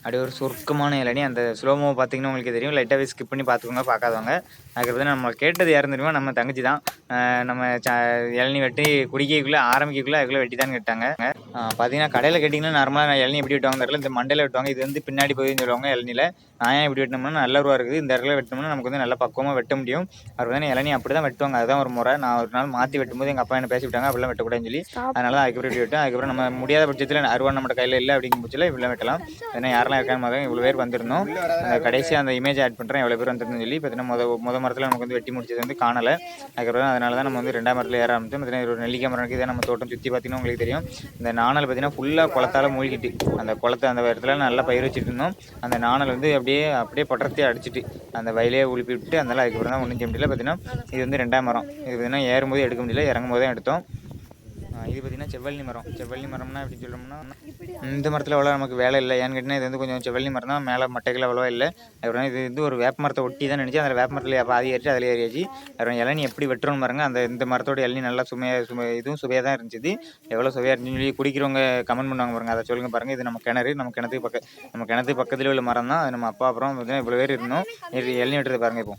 அப்படியே ஒரு சுருக்கமான இளநி. அந்த ஸ்லோமோ பார்த்தீங்கன்னா உங்களுக்கு தெரியும். லைட்டாகவே ஸ்கிப் பண்ணி பார்த்துக்கோங்க பார்க்காதவங்க. அதுக்கப்புறம் நம்ம கேட்டது யாரும் தெரியுமா? நம்ம தங்கச்சி தான். நம்ம ச இளநி வெட்டி குடிக்கக்குள்ளே ஆரம்பிக்கக்குள்ளே அதுக்குள்ளே வெட்டி தான் கேட்டாங்க பார்த்தீங்கன்னா கடையில் கேட்டிங்கன்னா நார்மலாக இளநி எப்படி வெட்டுவாங்க தெரியல. இந்த மண்டையில் வெட்டுவாங்க. இது வந்து பின்னாடி போய் சொல்லுவாங்க இளநியில் நான் ஏன் இப்படி வெட்டினோம்னா நல்ல ரூபா இருக்குது. இந்த இடத்துல வெட்டினோம்னா நமக்கு வந்து நல்லா பக்குவமாக வெட்ட முடியும். அவர் வந்து இளநி அப்படி தான் வெட்டுவாங்க. அதுதான் ஒரு முறை. நான் ஒரு நாள் மாற்றி வெட்டும்போது எங்கள் அப்பா என்ன பேசி விட்டாங்க அப்படிலாம் வெட்டக்கூடாதுன்னு சொல்லி. அதனால தான் அதுக்கப்புறம் வெட்டி. விட்டேன் அதுக்கப்புறம் நம்ம முடியாத பட்சத்தில் அருவா நம்ம கையில் இல்லை அப்படிங்கும் பட்சத்தில் உள்ளே வெட்டலாம் ஏன்னா யாரெல்லாம் இருக்கான்னு மகன் இவ்வளோ பேர் வந்திருந்தோம். அந்த கடைசியாக அந்த இமேஜ் ஆட் பண்ணுறேன் எவ்வளோ பேர் வந்திருந்தோம் சொல்லி பார்த்தீங்கன்னா முத முத மரத்தில் நமக்கு வந்து வெட்டி முடிச்சது வந்து காணலை. அதுக்கப்புறம் அதனால தான் நம்ம வந்து ரெண்டாம் மரத்தில் ஏற ஆரம்பித்தோம். பார்த்தீங்கன்னா ஒரு நெல்லிக்காய் மரம் இருக்குது நம்ம தோட்டம் சுற்றி பார்த்தீங்கன்னா உங்களுக்கு தெரியும். இந்த நாணல் பார்த்தீங்கன்னா ஃபுல்லாக குளத்தால் மூழ்கிட்டு அந்த குளத்தை அந்த இடத்துல நல்லா பயிர் வச்சுட்டு இருந்தோம். அந்த நாணல் வந்து அப்படியே அப்படியே பட்டரத்தையே அடிச்சிட்டு அந்த வயலே உழுப்பி விட்டு அதனால அதுக்கப்புறம் தான் ஒன்றும் செய்ய முடியல. பார்த்தீங்கன்னா இது வந்து ரெண்டாம் மரம். இது பார்த்தீங்கன்னா ஏறும்போது எடுக்க முடியல இறங்கும் போது தான் எடுத்தோம். இது பார்த்தீங்கன்னா செவ்வள்ளி மரம். செவ்வள்ளி மரம்னா எப்படி சொல்லணும்னா இந்த மரத்தில் அவ்வளோ நமக்கு வேலை இல்லை. ஏன்னு கேட்டிங்கன்னா இது வந்து கொஞ்சம் செவ்வள்ளி மரம் தான் மேலே மட்டைகள் அவ்வளோவா இல்லை. அப்புறம் இது வந்து ஒரு வேப்ப மரத்தை ஒட்டி தான் நினச்சி அந்த வேப்ப மரத்தில் பாதி ஏறிச்சு அதில் ஏறியாச்சு. அப்புறம் இளநி எப்படி வெட்டுறோம்னு பாருங்க. அந்த இந்த மரத்தோட இளநி நல்லா சுமையாக சுமை இதுவும் சுவையாக தான் இருந்துச்சு. எவ்வளோ சுவையாக இருந்துச்சுன்னு சொல்லி குடிக்கிறவங்க கமெண்ட் பண்ணுவாங்க பாருங்க. அதை சொல்லுங்க பாருங்க. இது நம்ம கிணறு நம்ம கிணத்துக்கு பக்க நம்ம கிணத்துக்கு பக்கத்தில் உள்ள மரம் தான் அது நம்ம அப்பா அப்புறம் பார்த்தீங்கன்னா இவ்வளோ பேர் இருந்தோம். இளநி வெட்டுறது பாருங்க இப்போ.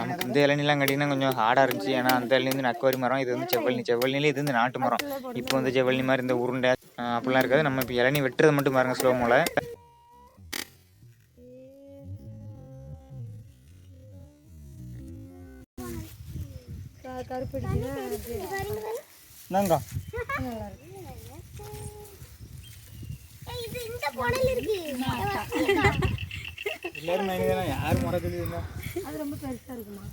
நமக்கு இந்த இளநிலாம் கட்டிங்கன்னா கொஞ்சம் ஹார்டாக இருந்துச்சு. ஏன்னா அந்த இளநிலேருந்து நக்கவரி நக்கோரி மரம் இது வந்து செவ்வழி செவ்வழினிலே இது வந்து நாட்டு மரம். இப்போ வந்து செவ்வழி மாதிரி இந்த உருண்டை அப்படிலாம் இருக்காது. நம்ம இப்போ இளநி வெட்டுறது மட்டும் பாருங்க ஸ்லோ மூல நாங்க இது இந்த இருக்கு. எல்லாரும் யாரும் முறை சொல்லி அது ரொம்ப பெருசா இருக்குமா?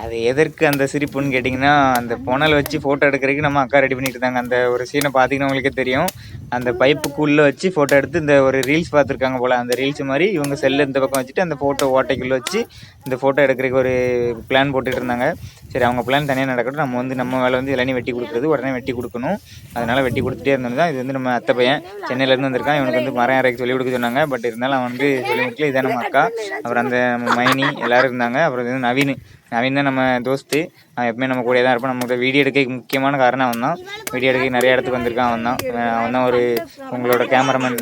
அது எதற்கு அந்த சிரிப்புன்னு கேட்டிங்கன்னா அந்த புனல் வச்சு ஃபோட்டோ எடுக்கிறதுக்கு நம்ம அக்கா ரெடி பண்ணிட்டு இருந்தாங்க. அந்த ஒரு சீனை பார்த்தீங்கன்னா உங்களுக்கே தெரியும். அந்த பைப்புக்குள்ளே வச்சு ஃபோட்டோ எடுத்து இந்த ஒரு ரீல்ஸ் பார்த்துருக்காங்க போல் அந்த ரீல்ஸ் மாதிரி இவங்க செல்லு இந்த பக்கம் வச்சுட்டு அந்த ஃபோட்டோ ஓட்டைக்குள்ளே வச்சு இந்த ஃபோட்டோ எடுக்கிறதுக்கு ஒரு பிளான் போட்டுட்டு இருந்தாங்க. சரி அவங்க பிளான் தனியாக நடக்கட்டும். நம்ம வந்து நம்ம வேலை வந்து எல்லாமே வெட்டி கொடுக்குறது உடனே வெட்டி கொடுக்கணும். அதனால வெட்டி கொடுத்துட்டே இருந்தது தான். இது வந்து நம்ம அத்தை பையன் சென்னையிலேருந்து வந்திருக்கான். இவனுக்கு வந்து மரம் இறக்கி சொல்லி கொடுக்க சொன்னாங்க. பட் இருந்தாலும் அவன் வந்து சொல்லி கொடுக்கல. இதான் நம்ம அக்கா. அப்புறம் அந்த மைனி எல்லாரும் இருந்தாங்க. அப்புறம் இது வந்து நவீன். நவீன் தான் நம்ம தோஸ்து அவன் எப்பவுமே நம்ம கூட தான் இருப்பான். நம்ம வீடியோ எடுக்க முக்கியமான காரணம் அவன் தான் வீடியோ எடுக்க நிறைய இடத்துக்கு வந்திருக்கான் அவன் தான் அவன் தான் ஒரு உங்களோட கேமராமேன்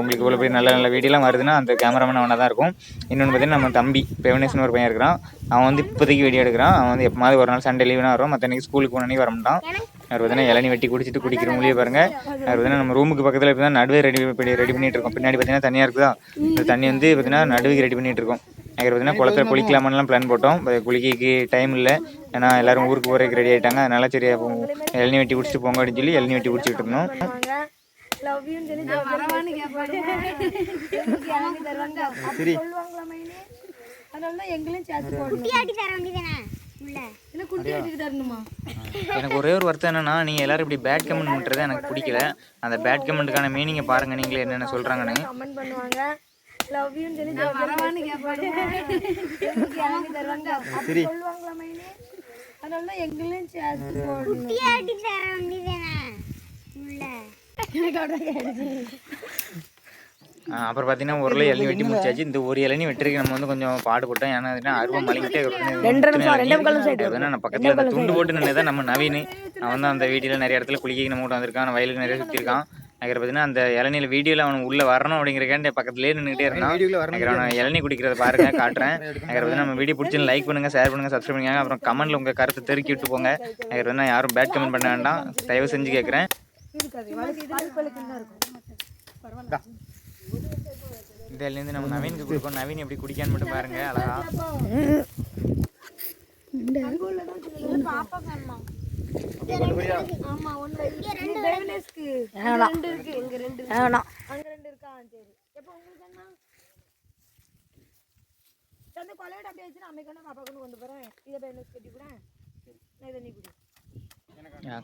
உங்களுக்கு இவ்வளோ பெரிய நல்ல நல்ல வீடியோலாம் வருதுன்னா அந்த கேமராமேன் அவனாக தான் இருக்கும். இன்னொன்று பார்த்தீங்கன்னா நம்ம தம்பி பெவனேஷன் ஒரு பையன் இருக்கிறான். அவன் வந்து இப்போதைக்கு வீடியோ எடுக்கிறான். அவன் வந்து எப்போது ஒரு நாள் சண்டே லீவ்னா வரும் மற்ற அன்னைக்கு ஸ்கூலுக்கு போனே வர மாட்டான் அவர் பார்த்தீங்கன்னா இளநி வெட்டி குடிச்சிட்டு குடிக்கிறவங்களே பாருங்க. அவர் பார்த்தீங்கன்னா நம்ம ரூமுக்கு பக்கத்தில் இப்போ தான் நடுவே ரெடி பண்ணி ரெடி பண்ணிட்டு இருக்கோம். பின்னாடி பார்த்தீங்கன்னா தனியாக இருக்குதா? இந்த தண்ணி வந்து பார்த்தீங்கன்னா நடுவுக்கு ரெடி பண்ணிட்டு இருக்கோம். அங்கே பார்த்தீங்கன்னா குளத்துல குளிக்கலாமான்லாம் பிளான் போட்டோம். குளிக்கைக்கு டைம் இல்லை. ஏன்னா எல்லாரும் ஊருக்கு போகிறதுக்கு ரெடி ஆயிட்டாங்க. அதனால சரி அப்போ இளநி வெட்டி குடிச்சிட்டு போங்க அப்படின்னு சொல்லி இளநி வெட்டி குடிச்சிட்டு இருந்தோம். லவ் யூன்னு சொல்லி வரவான்னு கேட்பாங்க எனக்கு எனக்கு ஒரே ஒரு வருத்தம் என்னன்னா நீங்கள் எல்லாரும் இப்படி பேட் கமெண்ட் எனக்கு பிடிக்கல. அந்த பேட் கமெண்ட்டுக்கான மீனிங்கை பாருங்க நீங்களே என்னென்ன பண்ணுவாங்க. லவ் யூன்னு சொல்லி வரவான்னு கேட்பாங்க எனக்கு தருவாங்க அப்படி சொல்லுவாங்களா மைனி அதனால தான் எங்களையும் சேர்த்து போடணும். குட்டியாட்டி தர வேண்டியதானே உள்ள எனக்கு அப்படியே கேட்டுச்சு ஆ, அப்புறம் பார்த்தீங்கன்னா ஒரு இளநி வெட்டி முடிச்சாச்சு. இந்த ஒரு இளநி வெட்டுறதுக்கு நம்ம வந்து கொஞ்சம் பாடுபட்டோம் ஏன்னா அதுனா அருவம் மலைக்கிட்டே நான் பக்கத்தில் துண்டு போட்டு நின்று தான் நம்ம நவீன். அவன் தான் அந்த வீடியோவில் நிறைய இடத்துல குளிக்க நம்ம கூட வந்திருக்கான். வயலுக்கு நிறைய சுற்றிருக்கான் அதுக்கு பார்த்தீங்கன்னா அந்த இளநில வீடியோவில் அவன் உள்ளே வரணும் அப்படிங்கிறக்காண்டி பக்கத்துலேயே நின்றுட்டே இருந்தான். அதுக்கு அவன் இளநி குடிக்கிறத பாருங்க காட்டுறேன். அதுக்கு பார்த்தீங்கன்னா நம்ம வீடியோ பிடிச்சி லைக் பண்ணுங்க ஷேர் பண்ணுங்க சப்ஸ்கிரைப் பண்ணுங்க. அப்புறம் கமெண்ட்ல உங்கள் கருத்தை தெருக்கி விட்டு போங்க. அதுக்கு பார்த்தீங்கன்னா யாரும் பேட் கமெண்ட் பண்ண வேண்டாம். தயவு செஞ்சு கேட்குறேன் இருக்காது வழுக்கு இது பழுக்கு தான் இருக்கும் பரவாயில்ல இந்த இளநீ நம்ம நவீனுக்கு கொடுப்போம் நவீன் எப்படி குடிக்கான்னு மட்டும் பாருங்க அழகா. பாப்பா வேணுமா ஆமா ஒன்று பிளேஸ்க்கு ரெண்டு இருக்கு இங்க ரெண்டு இருக்கு. வேணாம். அங்க ரெண்டு இருக்கா? சரி. எப்ப உங்களுக்கு என்ன? தந்து கொலையோட அப்படியே வச்சு நான் அம்மைக்கு பாப்பாக்கு கொண்டு போறேன். இதை பேர் கட்டி கூட நான் இதை நீ கொடு.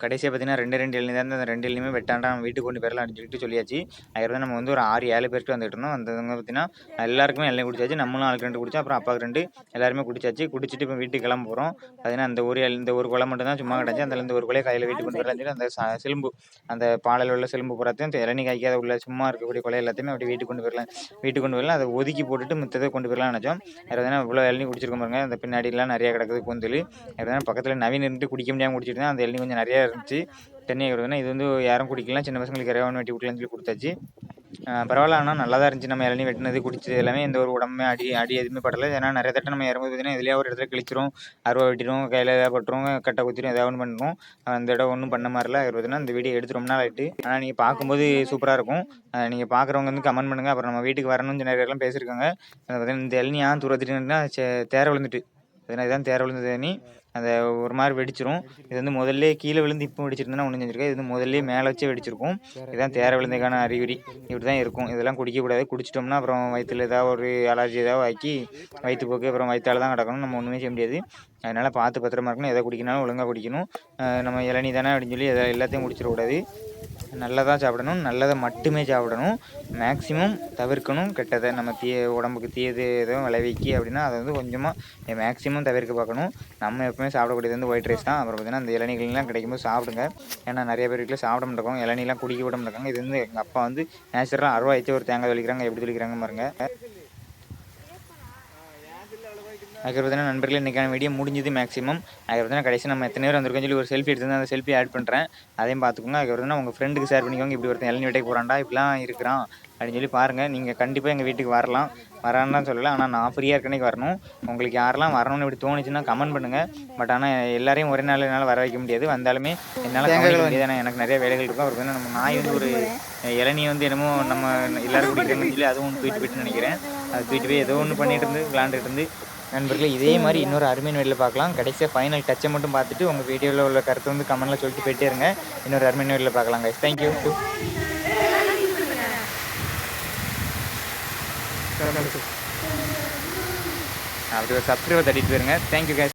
கடைசியாக பார்த்தீங்கன்னா ரெண்டு ரெண்டு இளநீ தான் அந்த ரெண்டு இலையுமே வெட்டாண்டா நம்ம வீட்டுக்கு கொண்டு போயிடலாம் அப்படின்னு சொல்லிட்டு சொல்லியாச்சு. அதுக்கு நம்ம வந்து ஒரு ஆறு ஏழு பேருக்கு வந்துட்டு இருந்தோம். வந்தவங்க பார்த்தீங்கன்னா எல்லாருக்குமே இளநீ குடிச்சாச்சு. நம்மளும் ஆளுக்கு ரெண்டு குடிச்சா அப்புறம் அப்பாவுக்கு ரெண்டு எல்லாருமே குடிச்சாச்சு. குடிச்சிட்டு இப்போ வீட்டுக்கு கிளம்ப போகிறோம் பார்த்தீங்கன்னா அந்த ஒரு இந்த ஒரு குலை மட்டும் தான் சும்மா கிடச்சி அந்த இந்த ஒரு குலையை கையில் வீட்டுக்கு கொண்டு வரலாம் சொல்லி அந்த ச- சிலும்பு அந்த பாலையில் உள்ள சிலும்பு புறத்தையும் இந்த இளநீ காய்க்காத உள்ள சும்மா இருக்கக்கூடிய குலை எல்லாத்தையுமே அப்படி வீட்டுக்கு கொண்டு போயிடலாம் வீட்டுக்கு கொண்டு போயிடலாம் அதை ஒதுக்கி போட்டுட்டு மித்ததை கொண்டு போயிடலாம் நினச்சோம். யாராவது இவ்வளோ இளநீ குடிச்சிருக்கோம் பாருங்க. அந்த பின்னாடிலாம் நிறைய கிடக்குது கூந்தல் எதனா பக்கத்தில் நவீன் இருந்து குடிக்க முடியாமல் குடிச்சிட்டு தான் அந்த இளநீ கொஞ்சம் நிறையா இருந்துச்சு. தண்ணி கொடுக்கணும் இது வந்து யாரும் குடிக்கலாம் சின்ன பசங்களுக்கு இறைவன் வெட்டி விட்லான்னு சொல்லி கொடுத்தாச்சு. பரவாயில்ல ஆனால் நல்லா தான் இருந்துச்சு. நம்ம இளநீ வெட்டினது குடிச்சது எல்லாமே எந்த ஒரு உடம்புமே அடி அடி எதுவுமே படலை. ஏன்னா நிறைய தட்டை நம்ம இறங்கும்போது பார்த்தீங்கன்னா இதுலேயே ஒரு இடத்துல கிழிச்சிரும் அருவா வெட்டிடும் கையில் ஏதாவது பட்டுரும் கட்டை குத்திரும் ஏதாவது ஒன்று பண்ணுறோம் அந்த இடம் ஒன்றும் பண்ண மாதிரில பார்த்தீங்கன்னா இந்த வீடியோ எடுத்து ரொம்ப நாள் ஆகிட்டு ஆனால் நீங்கள் பார்க்கும்போது சூப்பராக இருக்கும். நீங்கள் பார்க்குறவங்க வந்து கமெண்ட் பண்ணுங்கள் அப்புறம் நம்ம வீட்டுக்கு வரணும்னு நிறைய பேர்லாம் பேசியிருக்காங்க. பார்த்தீங்கன்னா இந்த இளநீ ஏன் தூரத்துட்டுன்னா தேர விழுந்துட்டு. அதனால் இதுதான் தேர விழுந்தது தண்ணி. அந்த ஒரு மாதிரி வெடிச்சிரும். இது வந்து முதல்ல கீழே விழுந்து இப்போ வெடிச்சிருந்தா ஒன்று செஞ்சிருக்கேன் இது வந்து முதல்ல மேலே வச்சே வெடிச்சிருக்கும். இதுதான் தேர விழுந்ததுக்கான அறிகுறி. இப்படி தான் இருக்கும். இதெல்லாம் குடிக்கக்கூடாது. குடிச்சிட்டோம்னா அப்புறம் வயிற்றுல ஏதாவது ஒரு அலர்ஜி ஏதாவது ஆக்கி வயிற்றுப்போக்கு அப்புறம் வயிற்றால தான் கிடக்கணும். நம்ம ஒன்றுமே செய்ய முடியாது. அதனால் பார்த்து பத்திரமா இருக்கணும். எதை குடிக்கணும் ஒழுங்காக குடிக்கணும். நம்ம இளநீ தானே அப்படின்னு சொல்லி எதை எல்லாத்தையும் குடிச்சிடக்கூடாது. நல்லதாக சாப்பிடணும் நல்லதை மட்டுமே சாப்பிடணும். மேக்ஸிமம் தவிர்க்கணும். கெட்டதை நம்ம தீய உடம்புக்கு தீயது எதுவும் விளைவிக்கி அப்படின்னா அதை வந்து கொஞ்சமாக மேக்ஸிமம் தவிர்க்க பார்க்கணும். நம்ம எப்பவுமே சாப்பிடக்கூடியது வந்து ஒயிட் ரைஸ் தான். அப்புறம் பார்த்திங்கன்னா அந்த இளநீகள்லாம் கிடைக்கும்போது சாப்பிடுங்க. ஏன்னா நிறைய பேர் வீட்டில் சாப்பிட மாட்டோம் இளநீலாம் குடிக்க விட மாட்டாங்க இது வந்து எங்கள் அப்பா வந்து நேச்சுரலாக அருவா வச்சு ஒரு தேங்காய் தொளிக்கிறாங்க. எப்படி தொளிக்கிறாங்க பாருங்கள் அதுக்கு பார்த்தீங்கன்னா நண்பர்களே இன்றைக்கான வீடியோ முடிஞ்சது மேக்ஸிமம் அதுக்கு பார்த்தீங்கன்னா கடைசி நம்ம எத்தனை பேர் வந்திருக்கோம் சொல்லி ஒரு செல்ஃபி எடுத்து அந்த செல்ஃபி ஆட் பண்ணுறேன் அதையும் பார்த்துக்கோங்க. அதுக்கு பார்த்தீங்கன்னா உங்கள் ஃப்ரெண்டுக்கு ஷேர் பண்ணிக்கோங்க. இப்படி ஒருத்தன் இளநீ வெட்டைக்கு போகிறான்டா இப்படிலாம் இருக்கிறான் அப்படின்னு சொல்லி பாருங்கள் நீங்கள் கண்டிப்பாக எங்கள் வீட்டுக்கு வரலாம். வரான்னு சொல்லலை. ஆனால் நான் ஃப்ரீயாக இருக்கனைக்கு வரணும். உங்களுக்கு யாரெல்லாம் வரணும்னு இப்படி தோணுச்சுன்னா கமெண்ட் பண்ணுங்கள் பட் ஆனால் எல்லாரையும் ஒரே நாள் என்னால் வர வைக்க முடியாது. வந்தாலுமே என்னால் முடியாது எனக்கு நிறைய வேலைகள் இருக்கும். அவருக்கு வந்து நம்ம நாய் வந்து ஒரு இளநீ வந்து என்னமோ நம்ம எல்லாரும் குடிக்கிறாங்கன்னு சொல்லி அதுவும் ஒன்று தூக்கிட்டு போயிட்டு நினைக்கிறேன். அது தூக்கிட்டு போய் ஏதோ ஒன்று பண்ணிட்டு இருந்து விளாண்டுட்டு இருந்து நண்பர்களே இதே மாதிரி இன்னொரு அருமையான வீடியோவில் பார்க்கலாம். கடைசியாக ஃபைனல் டச்சை மட்டும் பார்த்துட்டு உங்கள் வீடியோவில் உள்ள கருத்தை வந்து கமெண்ட்டில் சொல்லிட்டு போயிட்டே இருங்க. இன்னொரு அருமையான வீடியோவில் பார்க்கலாம் கைஸ் தேங்க்யூ அப்படி ஒரு சப்ஸ்கிரைபர் தட்டிட்டு போயிருங்க. Thank you guys